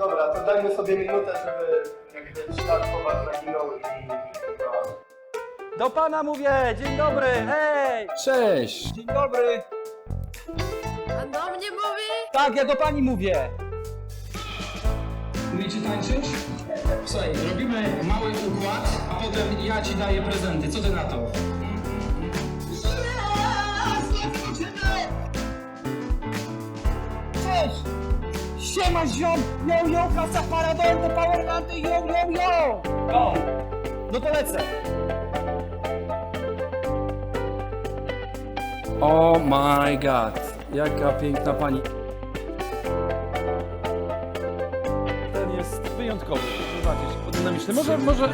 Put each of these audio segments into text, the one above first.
dobra, to dajmy sobie minutę, żeby jakby ślad po was zaginął i... Do pana mówię! Dzień dobry! Hej! Cześć! Dzień dobry! Pan do mnie mówi? Tak, ja do pani mówię! Umiecie tańczyć? Słuchaj, robimy mały układ, a potem ja ci daję prezenty. Co ty na to? Cześć! Siema ziom! Yo, yo, klasa paradol, do powerbandy, yo, yo, yo! No! No to lecę! Oh my god, jaka piękna pani. Ten jest wyjątkowy, zobaczyć, podynamiczny. Może, może...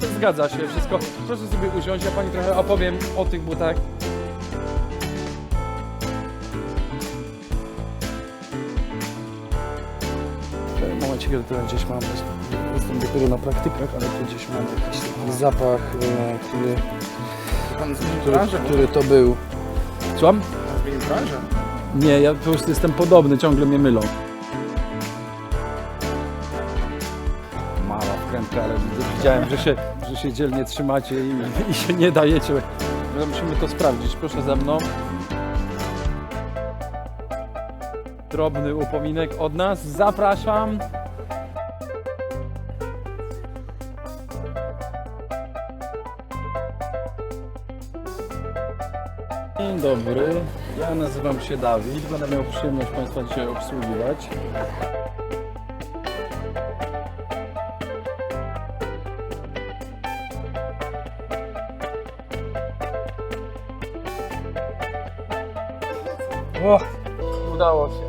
Zgadza się, wszystko. Proszę sobie usiąść, ja pani trochę opowiem o tych butach. Momencie, kiedy gdzieś mam, jestem dopiero na praktykach, ale tu gdzieś mam jakiś taki zapach, e, który, Pan zmienił który, który to był. Słucham? Zmienił branżę? Nie, ja po prostu jestem podobny, ciągle mnie mylą. Mała wkrętka, ale widzę- widziałem, że się, że się dzielnie trzymacie i, i się nie dajecie. No, Musimy to sprawdzić, proszę za mną. Drobny upominek od nas, zapraszam. Dzień dobry, ja nazywam się Dawid, będę miał przyjemność Państwa dzisiaj obsługiwać. O, udało się.